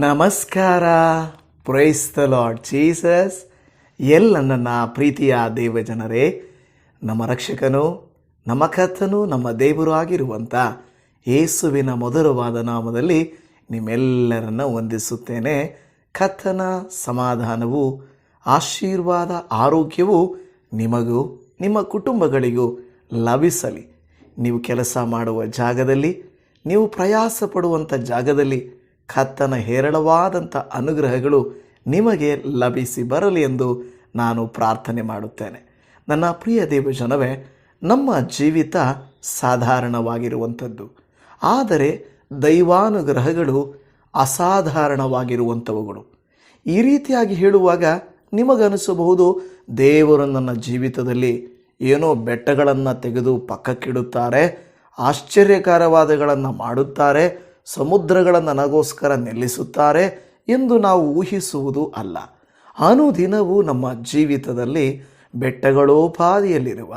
ನಮಸ್ಕಾರ. Praise the lord Jesus ಎಲ್ಲ ನನ್ನ ಪ್ರೀತಿಯ ದೇವ ಜನರೇ, ನಮ್ಮ ರಕ್ಷಕನು, ನಮ್ಮ ಕರ್ತನು, ನಮ್ಮ ದೇವರು ಆಗಿರುವಂಥ ಯೇಸುವಿನ ಮಧುರವಾದ ನಾಮದಲ್ಲಿ ನಿಮ್ಮೆಲ್ಲರನ್ನು ವಂದಿಸುತ್ತೇನೆ. ಕಥನ ಸಮಾಧಾನವು, ಆಶೀರ್ವಾದ, ಆರೋಗ್ಯವು ನಿಮಗೂ, ನಿಮ್ಮ ಕುಟುಂಬಗಳಿಗೂ ಲಭಿಸಲಿ. ನೀವು ಕೆಲಸ ಮಾಡುವ ಜಾಗದಲ್ಲಿ, ನೀವು ಪ್ರಯಾಸ ಪಡುವಂಥ ಜಾಗದಲ್ಲಿ ಕತ್ತನ ಹೇರಳವಾದಂಥ ಅನುಗ್ರಹಗಳು ನಿಮಗೆ ಲಭಿಸಿ ಬರಲಿ ಎಂದು ನಾನು ಪ್ರಾರ್ಥನೆ ಮಾಡುತ್ತೇನೆ. ನನ್ನ ಪ್ರಿಯ ದೇವ ಜನವೇ ನಮ್ಮ ಜೀವಿತ ಸಾಧಾರಣವಾಗಿರುವಂಥದ್ದು. ಆದರೆ ದೈವಾನುಗ್ರಹಗಳು ಅಸಾಧಾರಣವಾಗಿರುವಂಥವುಗಳು. ಈ ರೀತಿಯಾಗಿ ಹೇಳುವಾಗ ನಿಮಗನಿಸಬಹುದು, ದೇವರು ನನ್ನ ಜೀವಿತದಲ್ಲಿ ಏನೋ ಬೆಟ್ಟಗಳನ್ನು ತೆಗೆದು ಪಕ್ಕಕ್ಕಿಡುತ್ತಾರೆ, ಆಶ್ಚರ್ಯಕರವಾದಗಳನ್ನು ಮಾಡುತ್ತಾರೆ ಸಮುದ್ರಗಳನ್ನು ನನಗೋಸ್ಕರ ನಿಲ್ಲಿಸುತ್ತಾರೆ ಎಂದು ನಾವು ಊಹಿಸುವುದು ಅಲ್ಲ. ಅನುದಿನವೂ ನಮ್ಮ ಜೀವಿತದಲ್ಲಿ ಬೆಟ್ಟಗಳೋಪಾದಿಯಲ್ಲಿರುವ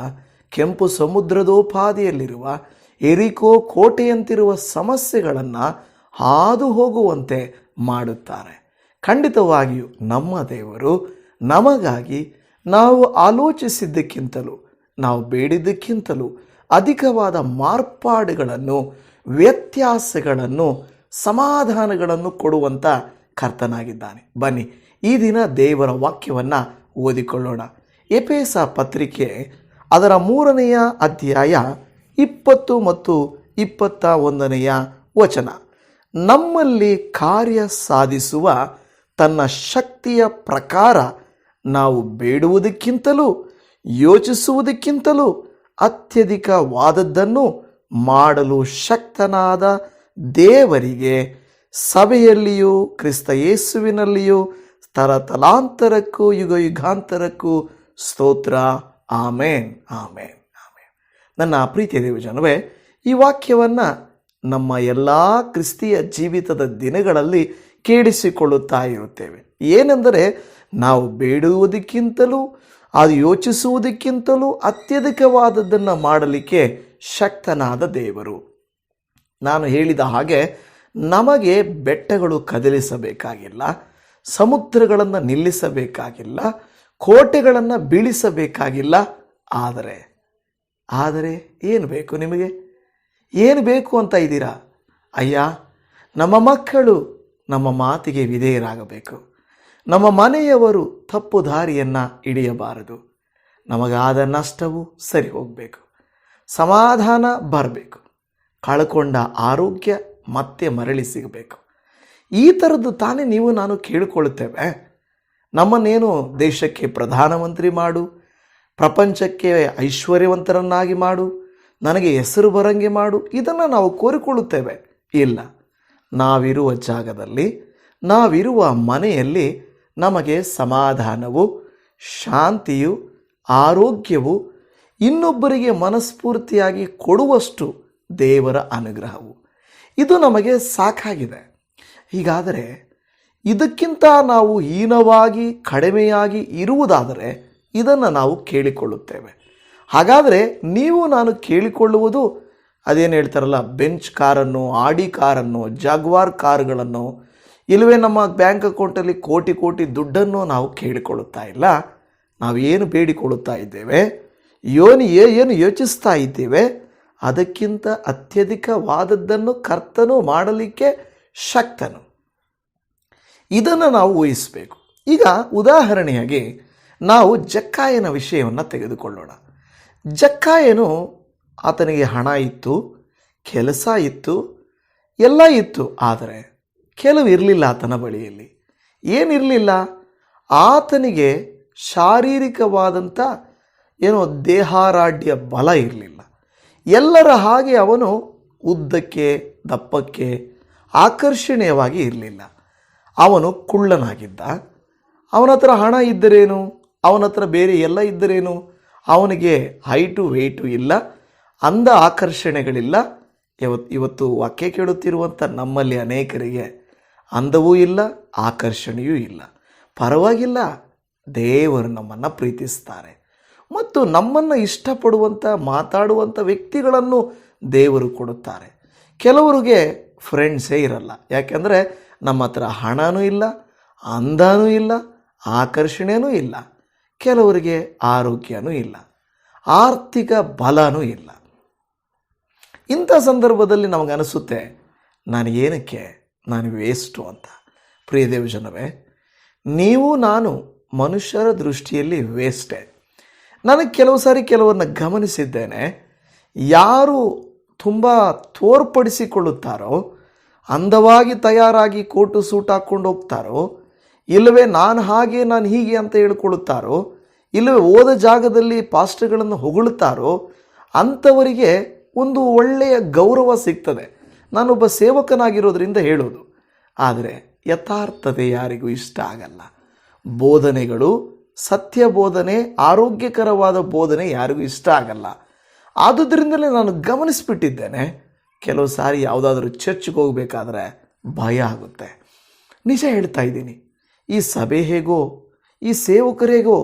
ಕೆಂಪು ಸಮುದ್ರದೋಪಾದಿಯಲ್ಲಿರುವ ಎರಿಕೋ ಕೋಟೆಯಂತಿರುವ ಸಮಸ್ಯೆಗಳನ್ನು ಹಾದು ಹೋಗುವಂತೆ ಮಾಡುತ್ತಾರೆ. ಖಂಡಿತವಾಗಿಯೂ ನಮ್ಮ ದೇವರು ನಮಗಾಗಿ ನಾವು ಆಲೋಚಿಸಿದ್ದಕ್ಕಿಂತಲೂ, ನಾವು ಬೇಡಿದ್ದಕ್ಕಿಂತಲೂ ಅಧಿಕವಾದ ಮಾರ್ಪಾಡುಗಳನ್ನು ವ್ಯತ್ಯಾಸಗಳನ್ನು, ಸಮಾಧಾನಗಳನ್ನು ಕೊಡುವಂಥ ಕರ್ತನಾಗಿದ್ದಾನೆ. ಬನ್ನಿ, ಈ ದಿನ ದೇವರ ವಾಕ್ಯವನ್ನು ಓದಿಕೊಳ್ಳೋಣ. ಎಪೇಸ ಪತ್ರಿಕೆ, ಅದರ ಮೂರನೆಯ ಅಧ್ಯಾಯ ಇಪ್ಪತ್ತು ಮತ್ತು ಇಪ್ಪತ್ತ ಒಂದನೆಯ ವಚನ. ನಮ್ಮಲ್ಲಿ ಕಾರ್ಯ ಸಾಧಿಸುವ ತನ್ನ ಶಕ್ತಿಯ ಪ್ರಕಾರ ನಾವು ಬೇಡುವುದಕ್ಕಿಂತಲೂ, ಯೋಚಿಸುವುದಕ್ಕಿಂತಲೂ ಅತ್ಯಧಿಕವಾದದ್ದನ್ನು ಮಾಡಲು ಶಕ್ತನಾದ ದೇವರಿಗೆ ಸಭೆಯಲ್ಲಿಯೂ, ಕ್ರಿಸ್ತ ಯೇಸುವಿನಲ್ಲಿಯೂ ತಲತಲಾಂತರಕ್ಕೂ ಯುಗ ಯುಗಾಂತರಕ್ಕೂ ಸ್ತೋತ್ರ. ಆಮೇನ್ ಆಮೇನ್ ಆಮೇನ್. ನನ್ನ ಪ್ರೀತಿಯ ದೇವಜನವೇ, ಈ ವಾಕ್ಯವನ್ನು ನಮ್ಮ ಎಲ್ಲ ಕ್ರಿಸ್ತಿಯ ಜೀವಿತದ ದಿನಗಳಲ್ಲಿ ಕೇಳಿಸಿಕೊಳ್ಳುತ್ತಾ ಇರುತ್ತೇವೆ. ಏನೆಂದರೆ, ನಾವು ಬೇಡುವುದಕ್ಕಿಂತಲೂ, ಅದು ಯೋಚಿಸುವುದಕ್ಕಿಂತಲೂ ಅತ್ಯಧಿಕವಾದದ್ದನ್ನು ಮಾಡಲಿಕ್ಕೆ ಶಕ್ತನಾದ ದೇವರು. ನಾನು ಹೇಳಿದ ಹಾಗೆ ನಮಗೆ ಬೆಟ್ಟಗಳು ಕದಲಿಸಬೇಕಾಗಿಲ್ಲ, ಸಮುದ್ರಗಳನ್ನು ನಿಲ್ಲಿಸಬೇಕಾಗಿಲ್ಲ, ಕೋಟೆಗಳನ್ನು ಬೀಳಿಸಬೇಕಾಗಿಲ್ಲ. ಆದರೆ ಆದರೆ ಏನು ಬೇಕು ನಿಮಗೆ? ಏನು ಬೇಕು ಅಂತ ಇದ್ದೀರಾ? ಅಯ್ಯ, ನಮ್ಮ ಮಕ್ಕಳು ನಮ್ಮ ಮಾತಿಗೆ ವಿಧೇಯರಾಗಬೇಕು. ನಮ್ಮ ಮನೆಯವರು ತಪ್ಪು ದಾರಿಯನ್ನು ಹಿಡಿಯಬಾರದು. ನಮಗಾದ ನಷ್ಟವು ಸರಿ ಹೋಗಬೇಕು ಸಮಾಧಾನ ಬರಬೇಕು. ಕಳ್ಕೊಂಡ ಆರೋಗ್ಯ ಮತ್ತೆ ಮರಳಿ ಸಿಗಬೇಕು. ಈ ಥರದ್ದು ತಾನೇ ನೀವು ನಾನು ಕೇಳಿಕೊಳ್ಳುತ್ತೇವೆ ನಮ್ಮನ್ನೇನು ದೇಶಕ್ಕೆ ಪ್ರಧಾನಮಂತ್ರಿ ಮಾಡು, ಪ್ರಪಂಚಕ್ಕೆ ಐಶ್ವರ್ಯವಂತರನ್ನಾಗಿ ಮಾಡು, ನನಗೆ ಹೆಸರು ಬರಂಗೆ ಮಾಡು, ಇದನ್ನು ನಾವು ಕೋರಿಕೊಳ್ಳುತ್ತೇವೆ. ಇಲ್ಲ. ನಾವಿರುವ ಜಾಗದಲ್ಲಿ, ನಾವಿರುವ ಮನೆಯಲ್ಲಿ ನಮಗೆ ಸಮಾಧಾನವು, ಶಾಂತಿಯು, ಆರೋಗ್ಯವು ಇನ್ನೊಬ್ಬರಿಗೆ ಮನಸ್ಫೂರ್ತಿಯಾಗಿ ಕೊಡುವಷ್ಟು ದೇವರ ಅನುಗ್ರಹವು. ಇದು ನಮಗೆ ಸಾಕಾಗಿದೆ. ಹೀಗಾದರೆ ಇದಕ್ಕಿಂತ ನಾವು ಹೀನವಾಗಿ, ಕಡಿಮೆಯಾಗಿ ಇರುವುದಾದರೆ ಇದನ್ನು ನಾವು ಕೇಳಿಕೊಳ್ಳುತ್ತೇವೆ. ಹಾಗಾದರೆ ನೀವು ನಾನು ಕೇಳಿಕೊಳ್ಳುವುದು ಅದೇನು ಹೇಳ್ತಾರಲ್ಲ, ಬೆಂಚ್ ಕಾರನ್ನು, ಆಡಿ ಕಾರನ್ನು, ಜಾಗ್ವಾರ್ ಕಾರ್ಗಳನ್ನು ಇಲ್ಲವೇ ನಮ್ಮ ಬ್ಯಾಂಕ್ ಅಕೌಂಟಲ್ಲಿ ಕೋಟಿ ಕೋಟಿ ದುಡ್ಡನ್ನು ನಾವು ಕೇಳಿಕೊಳ್ಳುತ್ತಾ ಇಲ್ಲ. ನಾವು ಏನು ಬೇಡಿಕೊಳ್ಳುತ್ತಾ ಇದ್ದೇವೆ? ಯೋನಿ ಏನು ಯೋಚಿಸ್ತಾ ಇದ್ದೇವೆ? ಅದಕ್ಕಿಂತ ಅತ್ಯಧಿಕವಾದದ್ದನ್ನು ಕರ್ತನು ಮಾಡಲಿಕ್ಕೆ ಶಕ್ತನು. ಇದನ್ನು ನಾವು ಊಹಿಸಬೇಕು. ಈಗ ಉದಾಹರಣೆಯಾಗಿ ನಾವು ಜಕ್ಕಾಯನ ವಿಷಯವನ್ನು ತೆಗೆದುಕೊಳ್ಳೋಣ. ಜಕ್ಕಾಯನು ಆತನಿಗೆ ಹಣ ಇತ್ತು, ಕೆಲಸ ಇತ್ತು, ಎಲ್ಲ ಇತ್ತು. ಆದರೆ ಕೆಲವು ಇರಲಿಲ್ಲ ಆತನ ಬಳಿಯಲ್ಲಿ. ಏನಿರಲಿಲ್ಲ? ಆತನಿಗೆ ಶಾರೀರಿಕವಾದಂಥ ಏನೋ ದೇಹಾರಾಢ್ಯ ಬಲ ಇರಲಿಲ್ಲ. ಎಲ್ಲರ ಹಾಗೆ ಅವನು ಉದ್ದಕ್ಕೆ, ದಪ್ಪಕ್ಕೆ ಆಕರ್ಷಣೀಯವಾಗಿ ಇರಲಿಲ್ಲ. ಅವನು ಕುಳ್ಳನಾಗಿದ್ದ. ಅವನ ಹತ್ರ ಹಣ ಇದ್ದರೇನು? ಅವನ ಹತ್ರ ಬೇರೆ ಎಲ್ಲ ಇದ್ದರೇನು? ಅವನಿಗೆ ಹೈಟು ವೆಯ್ಟು ಇಲ್ಲ. ಅಂದ ಆಕರ್ಷಣೆಗಳಿಲ್ಲ. ಇವತ್ತು ಇವತ್ತು ವಾಕ್ಯ ಕೇಳುತ್ತಿರುವಂಥ ನಮ್ಮಲ್ಲಿ ಅನೇಕರಿಗೆ ಅಂದವೂ ಇಲ್ಲ, ಆಕರ್ಷಣೆಯೂ ಇಲ್ಲ. ಪರವಾಗಿಲ್ಲ, ದೇವರು ನಮ್ಮನ್ನು ಪ್ರೀತಿಸ್ತಾರೆ. ಮತ್ತು ನಮ್ಮನ್ನು ಇಷ್ಟಪಡುವಂಥ ಮಾತಾಡುವಂಥ ವ್ಯಕ್ತಿಗಳನ್ನು ದೇವರು ಕೊಡುತ್ತಾರೆ. ಕೆಲವರಿಗೆ ಫ್ರೆಂಡ್ಸೇ ಇರಲ್ಲ. ಯಾಕೆಂದರೆ ನಮ್ಮ ಹತ್ರ ಹಣನೂ ಇಲ್ಲ, ಅಂದನೂ ಇಲ್ಲ ಆಕರ್ಷಣೆಯೂ ಇಲ್ಲ. ಕೆಲವರಿಗೆ ಆರೋಗ್ಯನೂ ಇಲ್ಲ, ಆರ್ಥಿಕ ಬಲನೂ ಇಲ್ಲ. ಇಂಥ ಸಂದರ್ಭದಲ್ಲಿ ನಮಗನಿಸುತ್ತೆ, ನಾನು ಏನಕ್ಕೆ, ನಾನು ವೇಸ್ಟು ಅಂತ. ಪ್ರಿಯ ದೇವಜನವೇ, ನೀವು, ನಾನು ಮನುಷ್ಯರ ದೃಷ್ಟಿಯಲ್ಲಿ ವೇಸ್ಟೇ ನನಗೆ ಕೆಲವು ಸಾರಿ ಕೆಲವನ್ನು ಗಮನಿಸಿದ್ದೇನೆ. ಯಾರು ತುಂಬ ತೋರ್ಪಡಿಸಿಕೊಳ್ಳುತ್ತಾರೋ, ಅಂದವಾಗಿ ತಯಾರಾಗಿ ಕೋಟು ಸೂಟ್ ಹಾಕ್ಕೊಂಡು ಹೋಗ್ತಾರೋ, ಇಲ್ಲವೇ ನಾನು ಹಾಗೆ ನಾನು ಹೀಗೆ ಅಂತ ಹೇಳ್ಕೊಳ್ಳುತ್ತಾರೋ, ಇಲ್ಲವೇ ಓದ ಜಾಗದಲ್ಲಿ ಪಾಸ್ಟ್ಗಳನ್ನು ಹೊಗಳುತ್ತಾರೋ, ಅಂಥವರಿಗೆ ಒಂದು ಒಳ್ಳೆಯ ಗೌರವ ಸಿಗ್ತದೆ. ನಾನೊಬ್ಬ ಸೇವಕನಾಗಿರೋದ್ರಿಂದ ಹೇಳೋದು. ಆದರೆ ಯಥಾರ್ಥತೆ ಯಾರಿಗೂ ಇಷ್ಟ ಆಗಲ್ಲ. ಬೋಧನೆಗಳು ಸತ್ಯ ಬೋಧನೆ, ಆರೋಗ್ಯಕರವಾದ ಬೋಧನೆ ಯಾರಿಗೂ ಇಷ್ಟ ಆಗಲ್ಲ. ಆದುದರಿಂದಲೇ ನಾನು ಗಮನಿಸಿಬಿಟ್ಟಿದ್ದೇನೆ, ಕೆಲವು ಸಾರಿ ಯಾವುದಾದ್ರೂ ಚರ್ಚ್ಗೆ ಹೋಗಬೇಕಾದ್ರೆ ಭಯ ಆಗುತ್ತೆ. ನಿಜ ಹೇಳ್ತಾ ಇದ್ದೀನಿ, ಈ ಸಭೆ ಹೇಗೋ, ಈ ಸೇವಕರೇಗೋ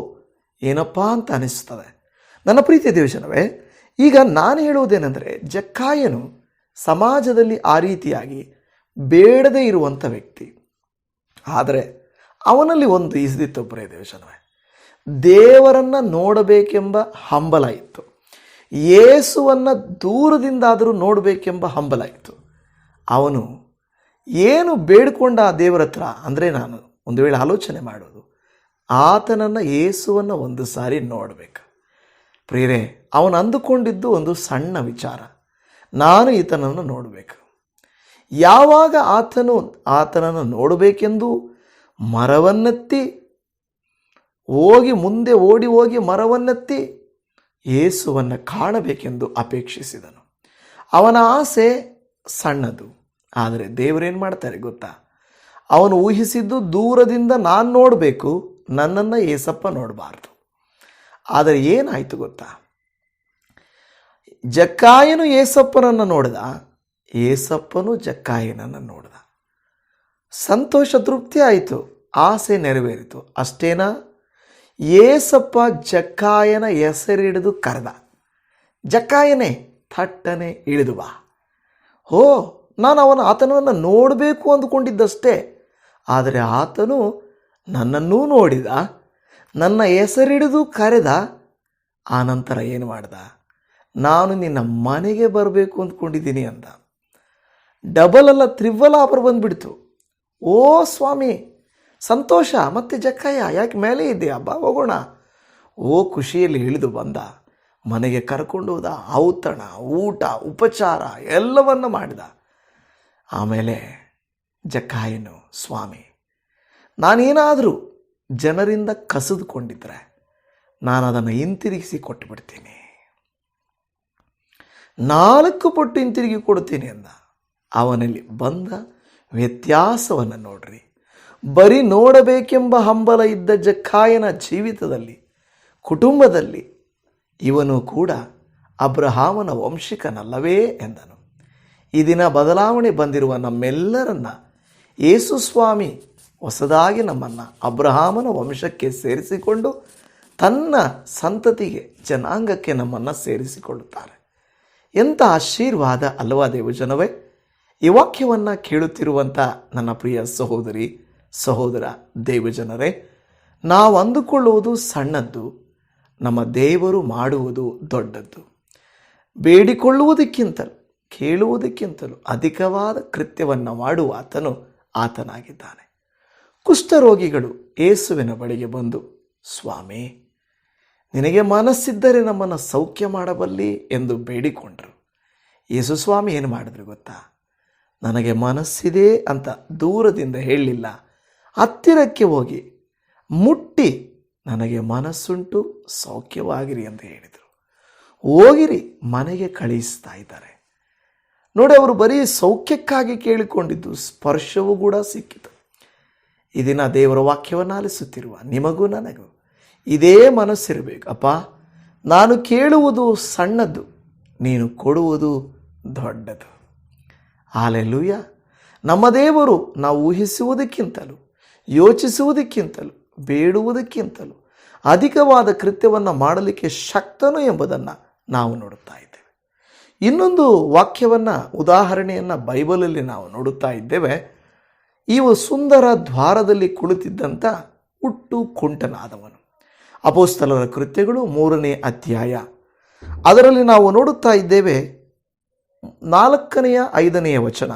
ಏನಪ್ಪ ಅಂತ ಅನಿಸ್ತದೆ. ನನ್ನ ಪ್ರೀತಿಯ ದೇವಶನವೇ ಈಗ ನಾನು ಹೇಳುವುದೇನೆಂದರೆ, ಜಕ್ಕಾಯನು ಸಮಾಜದಲ್ಲಿ ಆ ರೀತಿಯಾಗಿ ಬೇಡದೇ ಇರುವಂಥ ವ್ಯಕ್ತಿ. ಆದರೆ ಅವನಲ್ಲಿ ಒಂದು ಇಸ್ದಿತ್ತು ದೇವಶನವೇ ದೇವರನ್ನು ನೋಡಬೇಕೆಂಬ ಹಂಬಲ ಇತ್ತು. ಯೇಸುವನ್ನು ದೂರದಿಂದಾದರೂ ನೋಡಬೇಕೆಂಬ ಹಂಬಲ ಇತ್ತು. ಅವನು ಏನು ಬೇಡಿಕೊಂಡ ಆ ದೇವರ ಹತ್ರ ಅಂದರೆ ನಾನು ಒಂದು ವೇಳೆ ಆಲೋಚನೆ ಮಾಡೋದು, ಆತನನ್ನು ಏಸುವನ್ನು ಒಂದು ಸಾರಿ ನೋಡಬೇಕು. ಪ್ರೇರೆ ಅವನು ಅಂದುಕೊಂಡಿದ್ದು ಒಂದು ಸಣ್ಣ ವಿಚಾರ. ನಾನು ಈತನನ್ನು ನೋಡಬೇಕು. ಯಾವಾಗ ಆತನು ಆತನನ್ನು ನೋಡಬೇಕೆಂದು ಮರವನ್ನೆತ್ತಿ ಹೋಗಿ ಮುಂದೆ ಓಡಿ ಹೋಗಿ ಮರವನ್ನೆತ್ತಿ ಯೇಸುವನ್ನು ಕಾಣಬೇಕೆಂದು ಅಪೇಕ್ಷಿಸಿದನು. ಅವನ ಆಸೆ ಸಣ್ಣದು, ಆದರೆ ದೇವರೇನು ಮಾಡ್ತಾರೆ ಗೊತ್ತಾ? ಅವನು ಊಹಿಸಿದ್ದು ದೂರದಿಂದ ನಾನು ನೋಡಬೇಕು, ನನ್ನನ್ನು ಏಸಪ್ಪ ನೋಡಬಾರ್ದು. ಆದರೆ ಏನಾಯಿತು ಗೊತ್ತಾ? ಜಕ್ಕಾಯನು ಏಸಪ್ಪನನ್ನು ನೋಡಿದ, ಏಸಪ್ಪನು ಜಕ್ಕಾಯನನ್ನು ನೋಡಿದ. ಸಂತೋಷ ತೃಪ್ತಿ ಆಯಿತು, ಆಸೆ ನೆರವೇರಿತು. ಅಷ್ಟೇನಾ? ಏಸಪ್ಪ ಜಕ್ಕಾಯನ ಹೆಸರಿಡಿದು ಕರೆದ. ಜಕ್ಕಾಯನೇ, ಥಟ್ಟನೆ ಇಳಿದು ಬಾ. ಹೋ, ನಾನು ಅವನ ಆತನನ್ನು ನೋಡಬೇಕು ಅಂದುಕೊಂಡಿದ್ದಷ್ಟೇ. ಆದರೆ ಆತನು ನನ್ನನ್ನೂ ನೋಡಿದ, ನನ್ನ ಹೆಸರಿಡಿದು ಕರೆದ. ಆನಂತರ ಏನು ಮಾಡ್ದ? ನಾನು ನಿನ್ನ ಮನೆಗೆ ಬರಬೇಕು ಅಂದ್ಕೊಂಡಿದ್ದೀನಿ ಅಂದ. ಡಬಲ್ ಅಲ್ಲ ತ್ರಿವಲ್ ಆಫರ್ ಬಂದುಬಿಡ್ತು. ಓ ಸ್ವಾಮಿ ಸಂತೋಷ ಮತ್ತೆ ಜಕ್ಕಯ್ಯ ಯಾಕೆ ಮೇಲೆ ಇದೆಯಾ ಬಾ ಹೋಗೋಣ. ಓ ಖುಷಿಯಲ್ಲಿ ಇಳಿದು ಬಂದ. ಮನೆಗೆ ಕರ್ಕೊಂಡು ಹೋದ ಔತಣ, ಊಟ, ಉಪಚಾರ ಎಲ್ಲವನ್ನು ಮಾಡಿದ. ಆಮೇಲೆ ಜಕ್ಕಾಯನು ಸ್ವಾಮಿ, ನಾನೇನಾದರೂ ಜನರಿಂದ ಕಸಿದುಕೊಂಡಿದ್ರೆ ನಾನು ಅದನ್ನು ಹಿಂತಿರುಗಿಸಿ ಕೊಟ್ಟುಬಿಡ್ತೀನಿ. ನಾಲ್ಕು ಪಟ್ಟು ಹಿಂತಿರುಗಿ ಕೊಡ್ತೀನಿ ಅಂದ. ಅವನಲ್ಲಿ ಬಂದ ವ್ಯತ್ಯಾಸವನ್ನು ನೋಡ್ರಿ. ಬರೀ ನೋಡಬೇಕೆಂಬ ಹಂಬಲ ಇದ್ದ ಜಕ್ಕಾಯನ ಜೀವಿತದಲ್ಲಿ, ಕುಟುಂಬದಲ್ಲಿ ಇವನು ಕೂಡ ಅಬ್ರಹಾಮನ ವಂಶಿಕನಲ್ಲವೇ ಎಂದನು. ಈ ದಿನ ಬದಲಾವಣೆ ಬಂದಿರುವ ನಮ್ಮೆಲ್ಲರನ್ನ ಯೇಸು ಸ್ವಾಮಿ ಹೊಸದಾಗಿ ನಮ್ಮನ್ನು ಅಬ್ರಹಾಮನ ವಂಶಕ್ಕೆ ಸೇರಿಸಿಕೊಂಡು ತನ್ನ ಸಂತತಿಗೆ, ಜನಾಂಗಕ್ಕೆ ನಮ್ಮನ್ನು ಸೇರಿಸಿಕೊಳ್ಳುತ್ತಾರೆ. ಎಂಥ ಆಶೀರ್ವಾದ ಅಲ್ವಾ ದೇವಜನವೇ? ಈ ವಾಕ್ಯವನ್ನು ಕೇಳುತ್ತಿರುವಂಥ ನನ್ನ ಪ್ರಿಯ ಸಹೋದರಿ ಸಹೋದರ ದೇವಜನರೇ, ನಾವು ಅಂದುಕೊಳ್ಳುವುದು ಸಣ್ಣದ್ದು, ನಮ್ಮ ದೇವರು ಮಾಡುವುದು ದೊಡ್ಡದ್ದು. ಬೇಡಿಕೊಳ್ಳುವುದಕ್ಕಿಂತಲೂ, ಕೇಳುವುದಕ್ಕಿಂತಲೂ ಅಧಿಕವಾದ ಕೃತ್ಯವನ್ನು ಮಾಡುವ ಆತನು ಆತನಾಗಿದ್ದಾನೆ. ಕುಷ್ಠರೋಗಿಗಳು ಏಸುವಿನ ಬಳಿಗೆ ಬಂದು, ಸ್ವಾಮಿ, ನಿನಗೆ ಮನಸ್ಸಿದ್ದರೆ ನಮ್ಮನ್ನು ಸೌಖ್ಯ ಮಾಡಬಲ್ಲಿ ಎಂದು ಬೇಡಿಕೊಂಡರು. ಯೇಸು ಸ್ವಾಮಿ ಏನು ಮಾಡಿದ್ರು ಗೊತ್ತಾ? ನನಗೆ ಮನಸ್ಸಿದೆ ಅಂತ ದೂರದಿಂದ ಹೇಳಲಿಲ್ಲ ಹತ್ತಿರಕ್ಕೆ ಹೋಗಿ ಮುಟ್ಟಿ ನನಗೆ ಮನಸ್ಸುಂಟು, ಸೌಖ್ಯವಾಗಿರಿ ಅಂತ ಹೇಳಿದರು. ಹೋಗಿರಿ, ಮನೆಗೆ ಕಳಿಸ್ತಾ ಇದ್ದಾರೆ. ನೋಡಿ, ಅವರು ಬರೀ ಸೌಖ್ಯಕ್ಕಾಗಿ ಕೇಳಿಕೊಂಡಿದ್ದು, ಸ್ಪರ್ಶವೂ ಕೂಡ ಸಿಕ್ಕಿತು. ಈ ದಿನ ದೇವರ ವಾಕ್ಯವನ್ನು ಆಲಿಸುತ್ತಿರುವ ನಿಮಗೂ ನನಗೂ ಇದೇ ಮನಸ್ಸಿರಬೇಕು. ಅಪ್ಪ, ನಾನು ಕೇಳುವುದು ಸಣ್ಣದು ನೀನು ಕೊಡುವುದು ದೊಡ್ಡದು. ಆಲೆಲ್ಲೂಯ್ಯ ನಮ್ಮ ದೇವರು ನಾವು ಊಹಿಸುವುದಕ್ಕಿಂತಲೂ ಯೋಚಿಸುವುದಕ್ಕಿಂತಲೂ, ಬೇಡುವುದಕ್ಕಿಂತಲೂ ಅಧಿಕವಾದ ಕೃತ್ಯವನ್ನು ಮಾಡಲಿಕ್ಕೆ ಶಕ್ತನು ಎಂಬುದನ್ನು ನಾವು ನೋಡುತ್ತಾ ಇದ್ದೇವೆ. ಇನ್ನೊಂದು ವಾಕ್ಯವನ್ನು, ಉದಾಹರಣೆಯನ್ನು ಬೈಬಲಲ್ಲಿ ನಾವು ನೋಡುತ್ತಾ ಇದ್ದೇವೆ. ಇವು ಸುಂದರ ದ್ವಾರದಲ್ಲಿ ಕುಳಿತಿದ್ದಂಥ ಹುಟ್ಟು ಕುಂಟನಾದವನು. ಅಪೋಸ್ತಲರ ಕೃತ್ಯಗಳು ಮೂರನೇ ಅಧ್ಯಾಯ. ಅದರಲ್ಲಿ ನಾವು ನೋಡುತ್ತಾ ಇದ್ದೇವೆ, ನಾಲ್ಕನೆಯ ಐದನೆಯ ವಚನ.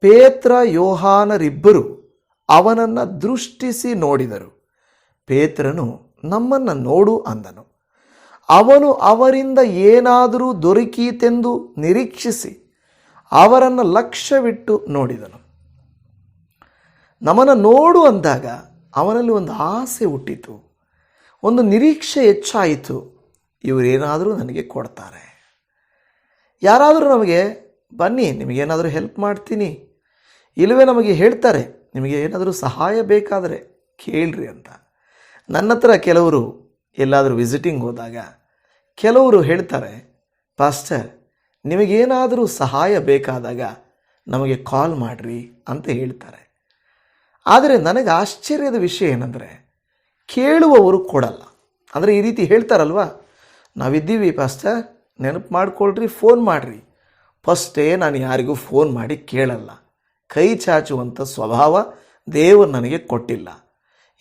ಪೇತ್ರ, ಯೋಹಾನರಿಬ್ಬರು ಅವನನ್ನು ದೃಷ್ಟಿಸಿ ನೋಡಿದರು. ಪೇತ್ರನು ನಮ್ಮನ್ನು ನೋಡು ಅಂದನು. ಅವನು ಅವರಿಂದ ಏನಾದರೂ ದೊರಕೀತೆಂದು ನಿರೀಕ್ಷಿಸಿ ಅವರನ್ನು ಲಕ್ಷ್ಯವಿಟ್ಟು ನೋಡಿದನು. ನಮ್ಮನ್ನು ನೋಡು ಅಂದಾಗ ಅವನಲ್ಲಿ ಒಂದು ಆಸೆ ಹುಟ್ಟಿತು. ಒಂದು ನಿರೀಕ್ಷೆ ಹೆಚ್ಚಾಯಿತು. ಇವರೇನಾದರೂ ನನಗೆ ಕೊಡ್ತಾರೆ. ಯಾರಾದರೂ ನಮಗೆ ಬನ್ನಿ, ನಿಮಗೇನಾದರೂ ಹೆಲ್ಪ್ ಮಾಡ್ತೀನಿ. ಇಲ್ಲವೇ ನಮಗೆ ಹೇಳ್ತಾರೆ. ನಿಮಗೆ ಏನಾದರೂ ಸಹಾಯ ಬೇಕಾದರೆ ಕೇಳ್ರಿ ಅಂತ. ನನ್ನ ಹತ್ರ ಕೆಲವರು ಎಲ್ಲಾದರೂ ವಿಸಿಟಿಂಗ್ ಹೋದಾಗ ಕೆಲವರು ಹೇಳ್ತಾರೆ, ಪಾಸ್ಟರ್, ನಿಮಗೇನಾದರೂ ಸಹಾಯ ಬೇಕಾದಾಗ ನಮಗೆ ಕಾಲ್ ಮಾಡಿರಿ ಅಂತ ಹೇಳ್ತಾರೆ. ಆದರೆ ನನಗೆ ಆಶ್ಚರ್ಯದ ವಿಷಯ ಏನಂದರೆ, ಕೇಳುವವರು ಕೊಡಲ್ಲ. ಅಂದರೆ ಈ ರೀತಿ ಹೇಳ್ತಾರಲ್ವ, ನಾವಿದ್ದೀವಿ ಪಾಸ್ಟರ್, ನೆನಪು ಮಾಡ್ಕೊಳ್ರಿ, ಫೋನ್ ಮಾಡಿರಿ. ಫಸ್ಟೇ ನಾನು ಯಾರಿಗೂ ಫೋನ್ ಮಾಡಿ ಕೇಳಲ್ಲ. ಕೈ ಚಾಚುವಂಥ ಸ್ವಭಾವ ದೇವರು ನನಗೆ ಕೊಟ್ಟಿಲ್ಲ.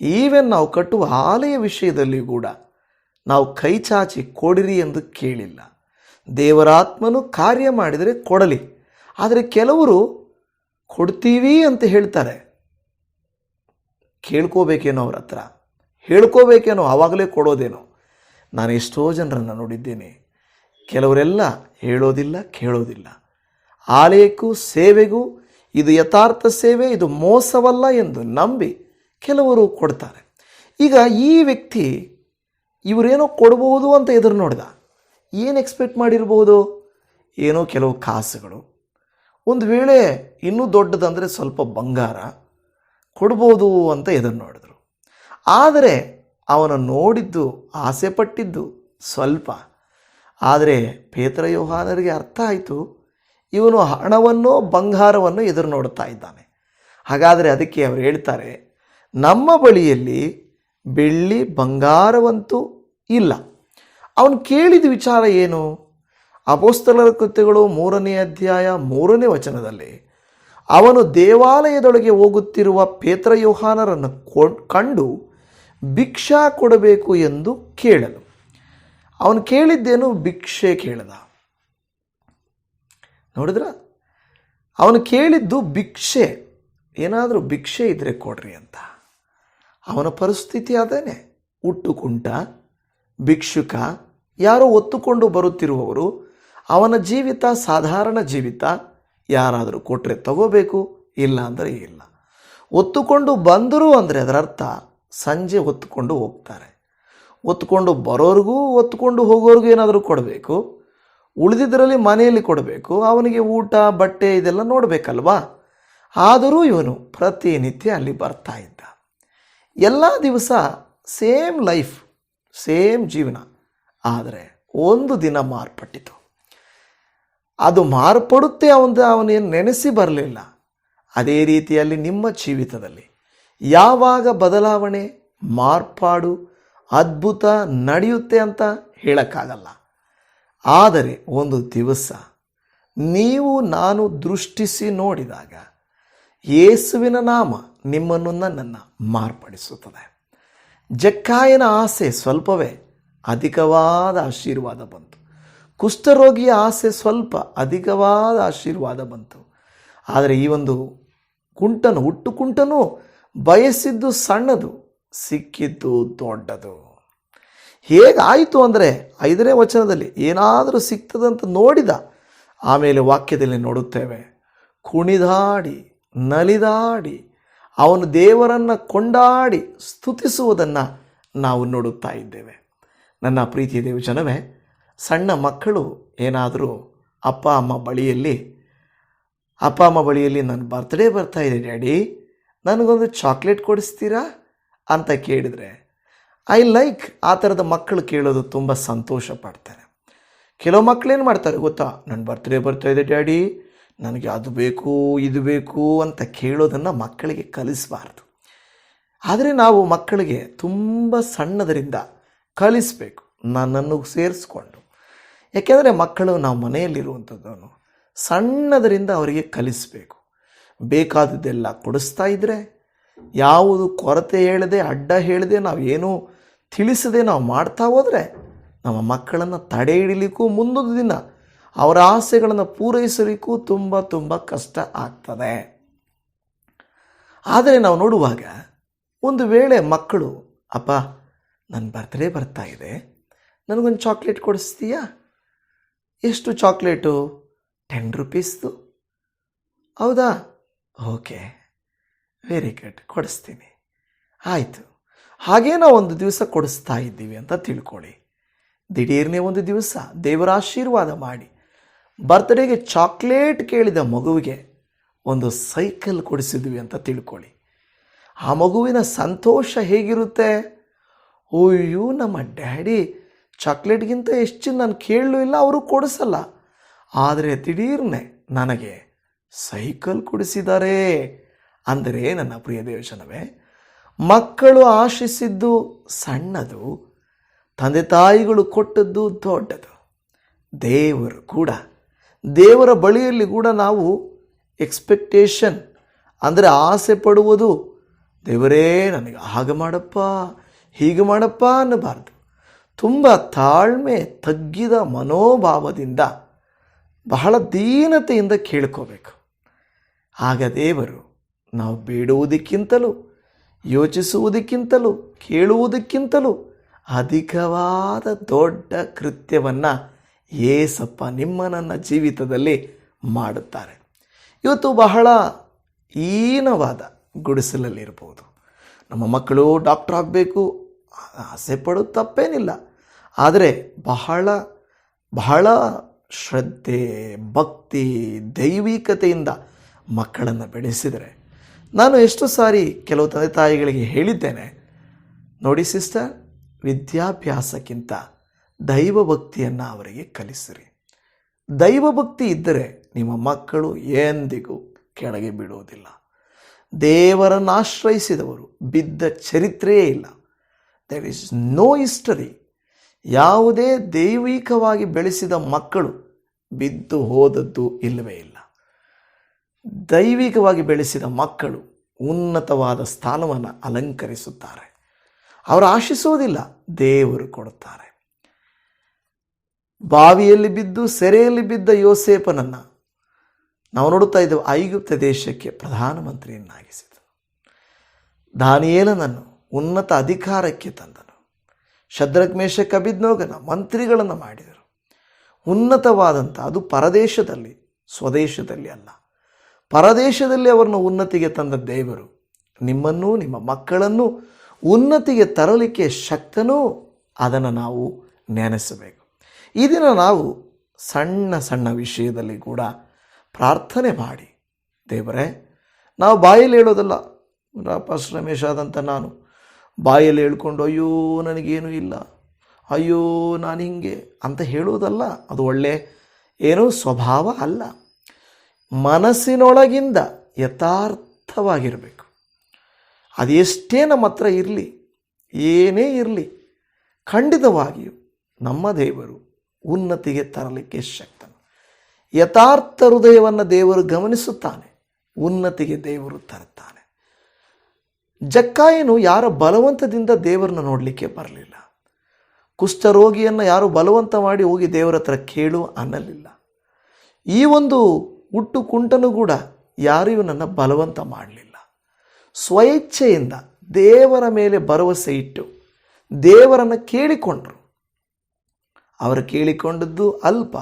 ಈವೆನ್ ನಾವು ಕಟ್ಟುವ ಆಲಯ ವಿಷಯದಲ್ಲಿ ಕೂಡ ನಾವು ಕೈ ಚಾಚಿ ಕೊಡಿರಿ ಎಂದು ಕೇಳಿಲ್ಲ. ದೇವರಾತ್ಮನು ಕಾರ್ಯ ಮಾಡಿದರೆ ಕೊಡಲಿ. ಆದರೆ ಕೆಲವರು ಕೊಡ್ತೀವಿ ಅಂತ ಹೇಳ್ತಾರೆ. ಕೇಳ್ಕೋಬೇಕೇನೋ ಅವ್ರ ಹತ್ರ. ಹೇಳ್ಕೋಬೇಕೇನೋ, ಆವಾಗಲೇ ಕೊಡೋದೇನೋ. ನಾನು ಎಷ್ಟೋ ಜನರನ್ನು ನೋಡಿದ್ದೇನೆ. ಕೆಲವರೆಲ್ಲ ಹೇಳೋದಿಲ್ಲ, ಕೇಳೋದಿಲ್ಲ. ಆಲಯಕ್ಕೂ, ಸೇವೆಗೂ ಇದು ಯಥಾರ್ಥ ಸೇವೆ, ಇದು ಮೋಸವಲ್ಲ ಎಂದು ನಂಬಿ ಕೆಲವರು ಕೊಡ್ತಾರೆ. ಈಗ ಈ ವ್ಯಕ್ತಿ ಇವರೇನೋ ಕೊಡಬಹುದು ಅಂತ ಎದುರು ನೋಡಿದ. ಏನು ಎಕ್ಸ್ಪೆಕ್ಟ್ ಮಾಡಿರ್ಬೋದು? ಏನೋ ಕೆಲವು ಕಾಸುಗಳು. ಒಂದು ವೇಳೆ ಇನ್ನೂ ದೊಡ್ಡದಂದರೆ ಸ್ವಲ್ಪ ಬಂಗಾರ ಕೊಡ್ಬೋದು ಅಂತ ಎದುರು ನೋಡಿದ್ರು. ಆದರೆ ಅವನು ನೋಡಿದ್ದು ಆಸೆ ಪಟ್ಟಿದ್ದು ಸ್ವಲ್ಪ. ಆದರೆ ಪೇತ್ರ ಯೋಹಾನರಿಗೆ ಅರ್ಥ ಆಯಿತು ಇವನು ಹಣವನ್ನು ಬಂಗಾರವನ್ನು ಎದುರು ನೋಡುತ್ತಾ ಇದ್ದಾನೆ. ಹಾಗಾದರೆ ಅದಕ್ಕೆ ಅವರು ಹೇಳ್ತಾರೆ, ನಮ್ಮ ಬಳಿಯಲ್ಲಿ ಬೆಳ್ಳಿ ಬಂಗಾರವಂತೂ ಇಲ್ಲ. ಅವನು ಕೇಳಿದ ವಿಚಾರ ಏನು? ಅಪೋಸ್ತಲರ ಕೃತ್ಯಗಳು ಮೂರನೇ ಅಧ್ಯಾಯ ಮೂರನೇ ವಚನದಲ್ಲಿ, ಅವನು ದೇವಾಲಯದೊಳಗೆ ಹೋಗುತ್ತಿರುವ ಪೇತ್ರ ಯೋಹಾನರನ್ನು ಕಂಡು ಭಿಕ್ಷಾ ಕೊಡಬೇಕು ಎಂದು ಕೇಳಲು. ಅವನು ಕೇಳಿದ್ದೇನು? ಭಿಕ್ಷೆ ಕೇಳದ. ನೋಡಿದ್ರ? ಅವನು ಕೇಳಿದ್ದು ಭಿಕ್ಷೆ. ಏನಾದರೂ ಭಿಕ್ಷೆ ಇದ್ದರೆ ಕೊಡ್ರಿ ಅಂತ. ಅವನ ಪರಿಸ್ಥಿತಿ ಅದೇನೆ. ಹುಟ್ಟು ಕುಂಟ ಭಿಕ್ಷುಕ, ಯಾರೋ ಒತ್ತುಕೊಂಡು ಬರುತ್ತಿರುವವರು, ಅವನ ಜೀವಿತ ಸಾಧಾರಣ ಜೀವಿತ, ಯಾರಾದರೂ ಕೊಟ್ಟರೆ ತಗೋಬೇಕು, ಇಲ್ಲ ಅಂದರೆ ಇಲ್ಲ. ಒತ್ತುಕೊಂಡು ಬಂದರು ಅಂದರೆ ಅದರ ಅರ್ಥ, ಸಂಜೆ ಹೊತ್ತುಕೊಂಡು ಹೋಗ್ತಾರೆ. ಒತ್ತುಕೊಂಡು ಬರೋರಿಗೂ, ಒತ್ತುಕೊಂಡು ಹೋಗೋರಿಗೂ ಏನಾದರೂ ಕೊಡಬೇಕು. ಉಳಿದಿದ್ದರಲ್ಲಿ ಮನೆಯಲ್ಲಿ ಕೊಡಬೇಕು, ಅವನಿಗೆ ಊಟ, ಬಟ್ಟೆ ಇದೆಲ್ಲ ನೋಡಬೇಕಲ್ವಾ? ಆದರೂ ಇವನು ಪ್ರತಿನಿತ್ಯ ಅಲ್ಲಿ ಬರ್ತಾ ಇದ್ದ. ಎಲ್ಲ ದಿವಸ ಸೇಮ್ ಲೈಫ್, ಸೇಮ್ ಜೀವನ. ಆದರೆ ಒಂದು ದಿನ ಮಾರ್ಪಟ್ಟಿತು. ಅದು ಮಾರ್ಪಡುತ್ತೆ ಅವನ ಅವನೇನು ನೆನೆಸಿ ಬರಲಿಲ್ಲ. ಅದೇ ರೀತಿಯಲ್ಲಿ ನಿಮ್ಮ ಜೀವಿತದಲ್ಲಿ ಯಾವಾಗ ಬದಲಾವಣೆ, ಮಾರ್ಪಾಡು, ಅದ್ಭುತ ನಡೆಯುತ್ತೆ ಅಂತ ಹೇಳಕ್ಕಾಗಲ್ಲ. ಆದರೆ ಒಂದು ದಿವಸ ನೀವು ನಾನು ದೃಷ್ಟಿಸಿ ನೋಡಿದಾಗ ಯೇಸುವಿನ ನಾಮ ನಿಮ್ಮನ್ನು ನನ್ನನ್ನು ಮಾರ್ಪಡಿಸುತ್ತದೆ. ಜಕ್ಕಾಯನ ಆಸೆ ಸ್ವಲ್ಪವೇ ಅಧಿಕವಾದ ಆಶೀರ್ವಾದ ಬಂತು. ಕುಷ್ಠರೋಗಿಯ ಆಸೆ ಸ್ವಲ್ಪ ಅಧಿಕವಾದ ಆಶೀರ್ವಾದ ಬಂತು. ಆದರೆ ಈ ಒಂದು ಕುಂಟನು ಹುಟ್ಟು ಕುಂಟನು ಬಯಸಿದ್ದು ಸಣ್ಣದು, ಸಿಕ್ಕಿದ್ದು ದೊಡ್ಡದು. ಹೇಗಾಯಿತು ಅಂದರೆ ಐದನೇ ವಚನದಲ್ಲಿ ಏನಾದರೂ ಸಿಗ್ತದಂತ ನೋಡಿದ, ಆಮೇಲೆ ವಾಕ್ಯದಲ್ಲಿ ನೋಡುತ್ತೇವೆ, ಕುಣಿದಾಡಿ, ನಲಿದಾಡಿ, ಅವನು ದೇವರನ್ನು ಕೊಂಡಾಡಿ ಸ್ತುತಿಸುವುದನ್ನು ನಾವು ನೋಡುತ್ತಾ ಇದ್ದೇವೆ. ನನ್ನ ಪ್ರೀತಿ ದೇವಜನವೇ ಸಣ್ಣ ಮಕ್ಕಳು ಏನಾದರೂ ಅಪ್ಪ, ಅಮ್ಮ ಬಳಿಯಲ್ಲಿ, ಅಪ್ಪ, ಅಮ್ಮ ಬಳಿಯಲ್ಲಿ ನನ್ನ ಬರ್ತ್ಡೇ ಬರ್ತಾ ಇದೆ, ಡ್ಯಾಡಿ, ನನಗೊಂದು ಚಾಕ್ಲೇಟ್ ಕೊಡಿಸ್ತೀರಾ ಅಂತ ಕೇಳಿದರೆ ಐ ಲೈಕ್ ಆ ಥರದ ಮಕ್ಕಳು ಕೇಳೋದು ತುಂಬ ಸಂತೋಷ ಪಡ್ತಾರೆ ಕೆಲವು ಮಕ್ಕಳೇನು ಮಾಡ್ತಾರೆ ಗೊತ್ತಾ? ನನ್ನ ಬರ್ತ್ಡೇ ಬರ್ತಾ ಇದೆ ಡ್ಯಾಡಿ. ನನಗೆ ಅದು ಬೇಕು, ಇದು ಬೇಕು ಅಂತ ಕೇಳೋದನ್ನು ಮಕ್ಕಳಿಗೆ ಕಲಿಸಬಾರ್ದು. ಆದರೆ ನಾವು ಮಕ್ಕಳಿಗೆ ತುಂಬ ಸಣ್ಣದರಿಂದ ಕಲಿಸಬೇಕು, ನನ್ನನ್ನು ಸೇರಿಸ್ಕೊಂಡು. ಯಾಕೆಂದರೆ ಮಕ್ಕಳು ನಾವು ಮನೆಯಲ್ಲಿರುವಂಥದ್ದನ್ನು ಸಣ್ಣದರಿಂದ ಅವರಿಗೆ ಕಲಿಸಬೇಕು. ಬೇಕಾದದ್ದೆಲ್ಲ ಕೊಡಿಸ್ತಾ ಇದ್ದರೆ ಯಾವುದು ಕೊರತೆ ಹೇಳದೆ, ಅಡ್ಡ ಹೇಳದೆ ನಾವು ಏನೂ ತಿಳಿಸದೆ ನಾವು ಮಾಡ್ತಾ ಹೋದರೆ ನಮ್ಮ ಮಕ್ಕಳನ್ನು ತಡೆ ಹಿಡಿಲಿಕ್ಕೂ ಮುಂದೊಂದು ದಿನ ಅವರ ಆಸೆಗಳನ್ನು ಪೂರೈಸಲಿಕ್ಕೂ ತುಂಬ ತುಂಬ ಕಷ್ಟ ಆಗ್ತದೆ. ಆದರೆ ನಾವು ನೋಡುವಾಗ ಒಂದು ವೇಳೆ ಮಕ್ಕಳು, ಅಪ್ಪ ನನ್ನ ಬರ್ತಡೇ ಬರ್ತಾ ಇದೆ. ನನಗೊಂದು ಚಾಕ್ಲೇಟ್ ಕೊಡಿಸ್ತೀಯಾ? ಎಷ್ಟು ಚಾಕ್ಲೇಟು ಟೆನ್ ರುಪೀಸ್ದು ಹೌದಾ? ಓಕೆ ವೆರಿ ಗುಡ್ ಕೊಡಿಸ್ತೀನಿ. ಆಯಿತು. ಹಾಗೇ ನಾವು ಒಂದು ದಿವಸ ಕೊಡಿಸ್ತಾ ಇದ್ದೀವಿ ಅಂತ ತಿಳ್ಕೊಳ್ಳಿ. ದಿಢೀರ್ನೇ ಒಂದು ದಿವಸ ದೇವರ ಆಶೀರ್ವಾದ ಮಾಡಿ. ಬರ್ತ್ಡೇಗೆ ಚಾಕ್ಲೇಟ್ ಕೇಳಿದ ಮಗುವಿಗೆ ಒಂದು ಸೈಕಲ್ ಕೊಡಿಸಿದ್ವಿ ಅಂತ ತಿಳ್ಕೊಳ್ಳಿ. ಆ ಮಗುವಿನ ಸಂತೋಷ ಹೇಗಿರುತ್ತೆ? ಓಯ್ಯೋ ನಮ್ಮ ಡ್ಯಾಡಿ ಚಾಕ್ಲೇಟ್ಗಿಂತ ಹೆಚ್ಚು ನಾನು ಕೇಳಲೂ ಇಲ್ಲ, ಅವರು ಕೊಡಿಸಲ್ಲ. ಆದರೆ ದಿಢೀರ್ನೆ ನನಗೆ ಸೈಕಲ್ ಕೊಡಿಸಿದ್ದಾರೆ ಅಂದರೆ ನನ್ನ ಪ್ರಿಯ ದೇವಜನವೇ ಮಕ್ಕಳು ಆಶಿಸಿದ್ದು ಸಣ್ಣದು, ತಂದೆ ತಾಯಿಗಳು ಕೊಟ್ಟದ್ದು ದೊಡ್ಡದು. ದೇವರು ಕೂಡ, ದೇವರ ಬಳಿಯಲ್ಲಿ ಕೂಡ ನಾವು ಎಕ್ಸ್ಪೆಕ್ಟೇಷನ್ ಅಂದರೆ ಆಸೆ ಪಡುವುದು, ದೇವರೇ ನನಗೆ ಹಾಗೆ ಮಾಡಪ್ಪ, ಹೀಗೆ ಮಾಡಪ್ಪ ಅನ್ನಬಾರ್ದು. ತುಂಬ ತಾಳ್ಮೆ ತಗ್ಗಿದ ಮನೋಭಾವದಿಂದ ಬಹಳ ದೀನತೆಯಿಂದ ಕೇಳ್ಕೋಬೇಕು. ಆಗ ದೇವರು ನಾವು ಬೇಡುವುದಕ್ಕಿಂತಲೂ ಯೋಚಿಸುವುದಕ್ಕಿಂತಲೂ, ಕೇಳುವುದಕ್ಕಿಂತಲೂ ಅಧಿಕವಾದ ದೊಡ್ಡ ಕೃತ್ಯವನ್ನು ಏಸಪ್ಪ ನಿಮ್ಮ ನನ್ನ ಜೀವಿತದಲ್ಲಿ ಮಾಡುತ್ತಾರೆ. ಇವತ್ತು ಬಹಳ ಹೀನವಾದ ಗುಡಿಸಲಲ್ಲಿರ್ಬೋದು ನಮ್ಮ ಮಕ್ಕಳು ಡಾಕ್ಟರ್ ಆಗಬೇಕು, ಆಸೆ ತಪ್ಪೇನಿಲ್ಲ. ಆದರೆ ಬಹಳ ಬಹಳ ಶ್ರದ್ಧೆ, ಭಕ್ತಿ, ದೈವಿಕತೆಯಿಂದ ಮಕ್ಕಳನ್ನು ಬೆಳೆಸಿದರೆ ನಾನು ಎಷ್ಟು ಸಾರಿ ಕೆಲವು ತಂದೆ ತಾಯಿಗಳಿಗೆ ಹೇಳಿದ್ದೇನೆ, ನೋಡಿ ಸಿಸ್ಟರ್, ವಿದ್ಯಾಭ್ಯಾಸಕ್ಕಿಂತ ದೈವಭಕ್ತಿಯನ್ನು ಅವರಿಗೆ ಕಲಿಸಿರಿ. ದೈವಭಕ್ತಿ ಇದ್ದರೆ ನಿಮ್ಮ ಮಕ್ಕಳು ಎಂದಿಗೂ ಕೆಳಗೆ ಬಿಡುವುದಿಲ್ಲ ದೇವರನ್ನು ಆಶ್ರಯಿಸಿದವರು ಬಿದ್ದ ಚರಿತ್ರೆಯೇ ಇಲ್ಲ. ದೇರ್ ಇಸ್ ನೋ ಹಿಸ್ಟರಿ ಯಾವುದೇ ದೈವಿಕವಾಗಿ ಬೆಳೆಸಿದ ಮಕ್ಕಳು ಬಿದ್ದು ಹೋದದ್ದು ಇಲ್ಲವೇ ಇಲ್ಲ. ದೈವಿಕವಾಗಿ ಬೆಳೆಸಿದ ಮಕ್ಕಳು ಉನ್ನತವಾದ ಸ್ಥಾನವನ್ನು ಅಲಂಕರಿಸುತ್ತಾರೆ. ಅವರು ಆಶಿಸುವುದಿಲ್ಲ, ದೇವರು ಕೊಡುತ್ತಾರೆ. ಬಾವಿಯಲ್ಲಿ ಬಿದ್ದು, ಸೆರೆಯಲ್ಲಿ ಬಿದ್ದ ಯೋಸೇಪನನ್ನು ನಾವು ನೋಡುತ್ತಾ ಇದ್ದೇವೆ, ಐಗುಪ್ತ ದೇಶಕ್ಕೆ ಪ್ರಧಾನಮಂತ್ರಿಯನ್ನಾಗಿಸಿದನು. ದಾನಿಯೇಲನನ್ನು ಉನ್ನತ ಅಧಿಕಾರಕ್ಕೆ ತಂದನು. ಶದ್ರಕ್ ಕಬಿದ್ನೋಗನ ಮಂತ್ರಿಗಳನ್ನು ಮಾಡಿದರು. ಉನ್ನತವಾದಂಥ ಅದು ಪರದೇಶದಲ್ಲಿ, ಸ್ವದೇಶದಲ್ಲಿ ಅಲ್ಲ. ಪರದೇಶದಲ್ಲಿ ಅವರನ್ನು ಉನ್ನತಿಗೆ ತಂದ ದೇವರು. ನಿಮ್ಮನ್ನೂ, ನಿಮ್ಮ ಮಕ್ಕಳನ್ನು ಉನ್ನತಿಗೆ ತರಲಿಕ್ಕೆ ಶಕ್ತನೂ ಅದನ್ನು ನಾವು ನೆನೆಸಬೇಕು ಈ ದಿನ ನಾವು ಸಣ್ಣ ಸಣ್ಣ ವಿಷಯದಲ್ಲಿ ಕೂಡ ಪ್ರಾರ್ಥನೆ ಮಾಡಿ, ದೇವರೇ, ನಾವು ಬಾಯಲ್ಲಿ ಹೇಳೋದಲ್ಲ ಪಾಸ್ ರಮೇಶ್ ಆದಂಥ ನಾನು, ಬಾಯಲ್ಲಿ ಹೇಳ್ಕೊಂಡು, ಅಯ್ಯೋ, ನನಗೇನು ಇಲ್ಲ, ಅಯ್ಯೋ, ನಾನು ಹಿಂಗೆ ಅಂತ ಹೇಳೋದಲ್ಲ, ಅದು ಒಳ್ಳೆ ಏನೋ ಸ್ವಭಾವ ಅಲ್ಲ. ಮನಸ್ಸಿನೊಳಗಿಂದ ಯಥಾರ್ಥವಾಗಿರಬೇಕು. ಅದೆಷ್ಟೇ ನಮ್ಮ ಹತ್ರ ಇರಲಿ, ಏನೇ ಇರಲಿ, ಖಂಡಿತವಾಗಿಯೂ ನಮ್ಮ ದೇವರು ಉನ್ನತಿಗೆ ತರಲಿಕ್ಕೆ ಶಕ್ತನು. ಯಥಾರ್ಥ ಹೃದಯವನ್ನು ದೇವರು ಗಮನಿಸುತ್ತಾನೆ, ಉನ್ನತಿಗೆ ದೇವರು ತರುತ್ತಾನೆ. ಜಕ್ಕಾಯನು ಯಾರ ಬಲವಂತದಿಂದ ದೇವರನ್ನ ನೋಡಲಿಕ್ಕೆ ಬರಲಿಲ್ಲ. ಕುಷ್ಠರೋಗಿಯನ್ನು ಯಾರು ಬಲವಂತ ಮಾಡಿ ಹೋಗಿ ದೇವರ ಹತ್ರ ಕೇಳು ಅನ್ನಲಿಲ್ಲ. ಈ ಒಂದು ಹುಟ್ಟು ಕುಂಟನು ಕೂಡ ಯಾರು ನನ್ನ ಬಲವಂತ ಮಾಡಲಿಲ್ಲ. ಸ್ವಇಚ್ಛೆಯಿಂದ ದೇವರ ಮೇಲೆ ಭರವಸೆ ಇಟ್ಟು ದೇವರನ್ನು ಕೇಳಿಕೊಂಡರು. ಅವರು ಕೇಳಿಕೊಂಡದ್ದು ಅಲ್ಪ,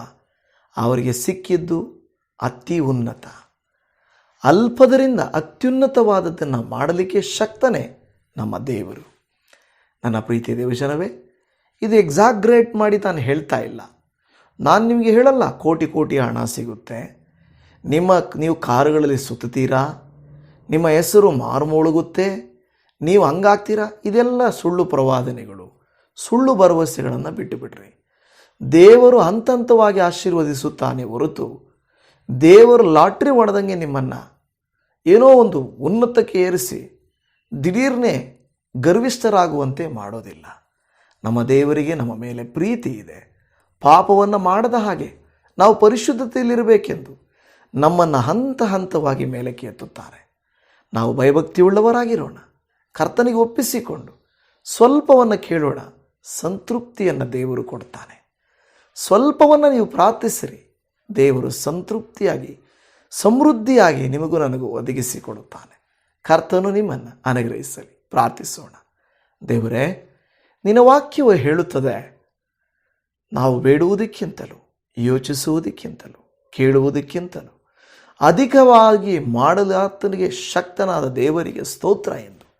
ಅವರಿಗೆ ಸಿಕ್ಕಿದ್ದು ಅತಿ ಉನ್ನತ. ಅಲ್ಪದರಿಂದ ಅತ್ಯುನ್ನತವಾದದ್ದನ್ನು ಮಾಡಲಿಕ್ಕೆ ಶಕ್ತನೇ ನಮ್ಮ ದೇವರು. ನನ್ನ ಪ್ರೀತಿ ದೇವಜನವೇ, ಇದು ಎಕ್ಸಾಗ್ರೇಟ್ ಮಾಡಿ ತಾನು ಹೇಳ್ತಾ ಇಲ್ಲ. ನಾನು ನಿಮಗೆ ಹೇಳಲ್ಲ, ಕೋಟಿ ಕೋಟಿ ಹಣ ಸಿಗುತ್ತೆ. ನಿಮ್ಮ ನೀವು ಕಾರುಗಳಲ್ಲಿ ಸುತ್ತೀರಾ ನಿಮ್ಮ ಹೆಸರು ಮಾರುಮೂಳುಗುತ್ತೆ ನೀವು ಹಂಗಾಗ್ತೀರಾ? ಇದೆಲ್ಲ ಸುಳ್ಳು ಪ್ರವಾದನೆಗಳು. ಸುಳ್ಳು ಭರವಸೆಗಳನ್ನು ಬಿಟ್ಟು ಬಿಡ್ರಿ ದೇವರು ಹಂತ ಹಂತವಾಗಿ ಆಶೀರ್ವದಿಸುತ್ತಾನೆ ಹೊರತು ದೇವರು ಲಾಟ್ರಿ ಹೊಡೆದಂಗೆ ನಿಮ್ಮನ್ನು. ಏನೋ ಒಂದು ಉನ್ನತಕ್ಕೆ ಏರಿಸಿ ದಿಢೀರ್ನೆ ಗರ್ವಿಷ್ಠರಾಗುವಂತೆ ಮಾಡೋದಿಲ್ಲ. ನಮ್ಮ ದೇವರಿಗೆ ನಮ್ಮ ಮೇಲೆ ಪ್ರೀತಿ ಇದೆ. ಪಾಪವನ್ನು ಮಾಡದ ಹಾಗೆ ನಾವು ಪರಿಶುದ್ಧತೆಯಲ್ಲಿರಬೇಕೆಂದು. ನಮ್ಮನ್ನು ಹಂತ ಹಂತವಾಗಿ ಮೇಲಕ್ಕೆ ಎತ್ತುತ್ತಾರೆ. ನಾವು ಭಯಭಕ್ತಿಯುಳ್ಳವರಾಗಿರೋಣ. ಕರ್ತನಿಗೆ ಒಪ್ಪಿಸಿಕೊಂಡು ಸ್ವಲ್ಪವನ್ನು ಕೇಳೋಣ. ಸಂತೃಪ್ತಿಯನ್ನು ದೇವರು ಕೊಡ್ತಾನೆ. ಸ್ವಲ್ಪವನ್ನು ನೀವು ಪ್ರಾರ್ಥಿಸಿರಿ. ದೇವರು ಸಂತೃಪ್ತಿಯಾಗಿ, ಸಮೃದ್ಧಿಯಾಗಿ ನಿಮಗೂ ನನಗೂ ಒದಗಿಸಿಕೊಡುತ್ತಾನೆ ಕರ್ತನು ನಿಮ್ಮನ್ನು ಅನುಗ್ರಹಿಸಲಿ. ಪ್ರಾರ್ಥಿಸೋಣ. ದೇವರೇ, ನಿನ್ನ ವಾಕ್ಯವು ಹೇಳುತ್ತದೆ, ನಾವು ಬೇಡುವುದಕ್ಕಿಂತಲೂ, ಯೋಚಿಸುವುದಕ್ಕಿಂತಲೂ, ಕೇಳುವುದಕ್ಕಿಂತಲೂ ಅಧಿಕವಾಗಿ ಮಾಡಲಾತನಿಗೆ ಶಕ್ತನಾದ ದೇವರಿಗೆ ಸ್ತೋತ್ರ ಎಂದು.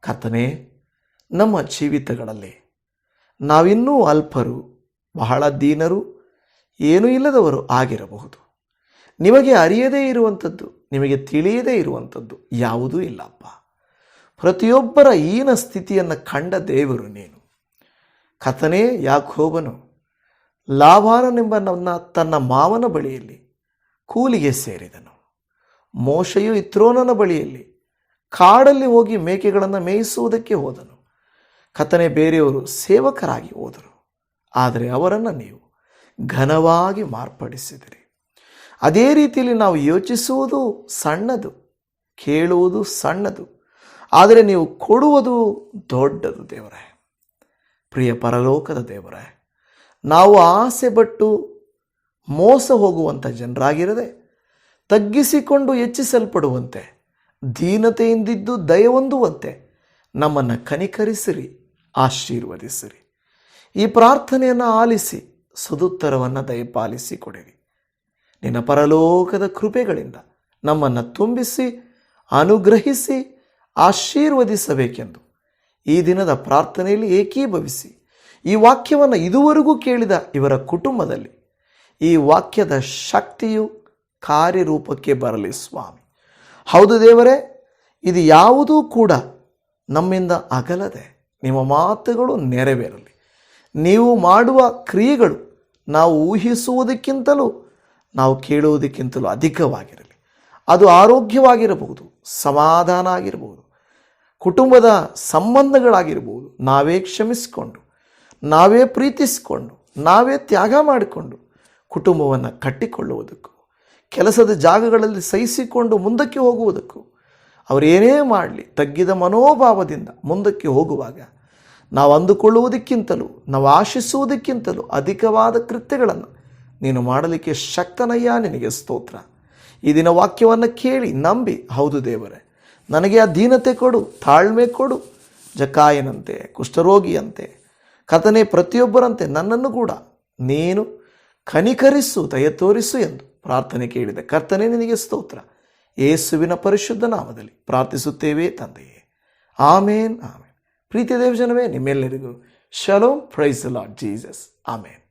ಕರ್ತನೆ, ನಮ್ಮ ಜೀವಿತಗಳಲ್ಲಿ ನಾವಿನ್ನೂ ಅಲ್ಪರು, ಬಹಳ ದೀನರು, ಏನೂ ಇಲ್ಲದವರು ಆಗಿರಬಹುದು. ನಿಮಗೆ ಅರಿಯದೇ ಇರುವಂಥದ್ದು, ನಿಮಗೆ ತಿಳಿಯದೇ ಇರುವಂಥದ್ದು ಯಾವುದೂ ಇಲ್ಲಪ್ಪ. ಪ್ರತಿಯೊಬ್ಬರ ಈನ ಸ್ಥಿತಿಯನ್ನು ಕಂಡ ದೇವರು ನೀನು. ಕಥನೇ ಯಾಕೋಬನು ಲಾಭಾನನೆಂಬ ನನ್ನ, ತನ್ನ ಮಾವನ ಬಳಿಯಲ್ಲಿ ಕೂಲಿಗೆ ಸೇರಿದನು. ಮೋಶೆಯು ಇತ್ರೋನನ ಬಳಿಯಲ್ಲಿ ಕಾಡಲ್ಲಿ ಹೋಗಿ ಮೇಕೆಗಳನ್ನು ಮೇಯಿಸುವುದಕ್ಕೆ ಹೋದನು. ಕಥನೆ ಬೇರೆಯವರು ಸೇವಕರಾಗಿ ಹೋದರು. ಆದರೆ ಅವರನ್ನು ನೀವು ಘನವಾಗಿ ಮಾರ್ಪಡಿಸಿದಿರಿ. ಅದೇ ರೀತಿಯಲ್ಲಿ ನಾವು ಯೋಚಿಸುವುದು ಸಣ್ಣದು, ಕೇಳುವುದು ಸಣ್ಣದು, ಆದರೆ ನೀವು ಕೊಡುವುದು ದೊಡ್ಡದು ದೇವರೇ. ಪ್ರಿಯ ಪರಲೋಕದ ದೇವರೇ, ನಾವು ಆಸೆ ಪಟ್ಟು ಮೋಸ ಹೋಗುವಂಥ ಜನರಾಗಿರದೆ, ತಗ್ಗಿಸಿಕೊಂಡು ಹೆಚ್ಚಿಸಲ್ಪಡುವಂತೆ, ದೀನತೆಯಿಂದಿದ್ದು ದಯವೊಂದುವಂತೆ ನಮ್ಮನ್ನು ಕನಿಕರಿಸಿರಿ, ಆಶೀರ್ವದಿಸಿರಿ. ಈ ಪ್ರಾರ್ಥನೆಯನ್ನು ಆಲಿಸಿ, ಸದುತ್ತರವನ್ನು ದಯಪಾಲಿಸಿ ಕೊಡಿರಿ. ನಿನ್ನ ಪರಲೋಕದ ಕೃಪೆಗಳಿಂದ ನಮ್ಮನ್ನು ತುಂಬಿಸಿ, ಅನುಗ್ರಹಿಸಿ, ಆಶೀರ್ವದಿಸಬೇಕೆಂದು ಈ ದಿನದ ಪ್ರಾರ್ಥನೆಯಲ್ಲಿ ಏಕೀಭವಿಸಿ, ಈ ವಾಕ್ಯವನ್ನು ಇದುವರೆಗೂ ಕೇಳಿದ ಇವರ ಕುಟುಂಬದಲ್ಲಿ ಈ ವಾಕ್ಯದ ಶಕ್ತಿಯು ಕಾರ್ಯರೂಪಕ್ಕೆ ಬರಲಿ ಸ್ವಾಮಿ. ಹೌದು ದೇವರೇ, ಇದು ಯಾವುದೂ ಕೂಡ ನಮ್ಮಿಂದ ಅಗಲದೆ, ನಿಮ್ಮ ಮಾತುಗಳು ನೆರವೇರಲಿ. ನೀವು ಮಾಡುವ ಕ್ರಿಯೆಗಳು ನಾವು ಊಹಿಸುವುದಕ್ಕಿಂತಲೂ, ನಾವು ಕೇಳುವುದಕ್ಕಿಂತಲೂ ಅಧಿಕವಾಗಿರಲಿ. ಅದು ಆರೋಗ್ಯವಾಗಿರಬಹುದು, ಸಮಾಧಾನ ಆಗಿರಬಹುದು, ಕುಟುಂಬದ ಸಂಬಂಧಗಳಾಗಿರ್ಬೋದು ನಾವೇ ಕ್ಷಮಿಸಿಕೊಂಡು, ನಾವೇ ಪ್ರೀತಿಸಿಕೊಂಡು, ನಾವೇ ತ್ಯಾಗ ಮಾಡಿಕೊಂಡು ಕುಟುಂಬವನ್ನು ಕಟ್ಟಿಕೊಳ್ಳುವುದಕ್ಕೂ, ಕೆಲಸದ ಜಾಗಗಳಲ್ಲಿ ಸಹಿಸಿಕೊಂಡು ಮುಂದಕ್ಕೆ ಹೋಗುವುದಕ್ಕೂ ಅವರೇನೇ ಮಾಡಲಿ ತಗ್ಗಿದ ಮನೋಭಾವದಿಂದ ಮುಂದಕ್ಕೆ ಹೋಗುವಾಗ ನಾವು ಅಂದುಕೊಳ್ಳುವುದಕ್ಕಿಂತಲೂ, ನಾವು ಆಶಿಸುವುದಕ್ಕಿಂತಲೂ ಅಧಿಕವಾದ ಕೃತ್ಯಗಳನ್ನು ನೀನು ಮಾಡಲಿಕ್ಕೆ ಶಕ್ತನಯ್ಯ ನಿನಗೆ ಸ್ತೋತ್ರ. ಈ ದಿನ ವಾಕ್ಯವನ್ನು ಕೇಳಿ ನಂಬಿ, ಹೌದು ದೇವರೇ, ನನಗೆ ಆ ದೀನತೆ ಕೊಡು, ತಾಳ್ಮೆ ಕೊಡು, ಜಕಾಯನಂತೆ, ಕುಷ್ಠರೋಗಿಯಂತೆ ಕಥನೆ ಪ್ರತಿಯೊಬ್ಬರಂತೆ ನನ್ನನ್ನು ಕೂಡ, ನೀನು ಕನಿಕರಿಸು ದಯ ತೋರಿಸು ಎಂದು ಪ್ರಾರ್ಥನೆ ಕೇಳಿದೆ ಕರ್ತನೆ, ನಿನಗೆ ಸ್ತೋತ್ರ. ಯೇಸುವಿನ ಪರಿಶುದ್ಧ ನಾಮದಲ್ಲಿ ಪ್ರಾರ್ಥಿಸುತ್ತೇವೆ ತಂದೆಯೇ. ಆಮೇನ್ ಆಮೇನ್. ಪ್ರೀತಿ ದೇವಜನವೇ, ನಿಮ್ಮೆಲ್ಲರಿಗೂ shalom, praise lord Jesus. Amen.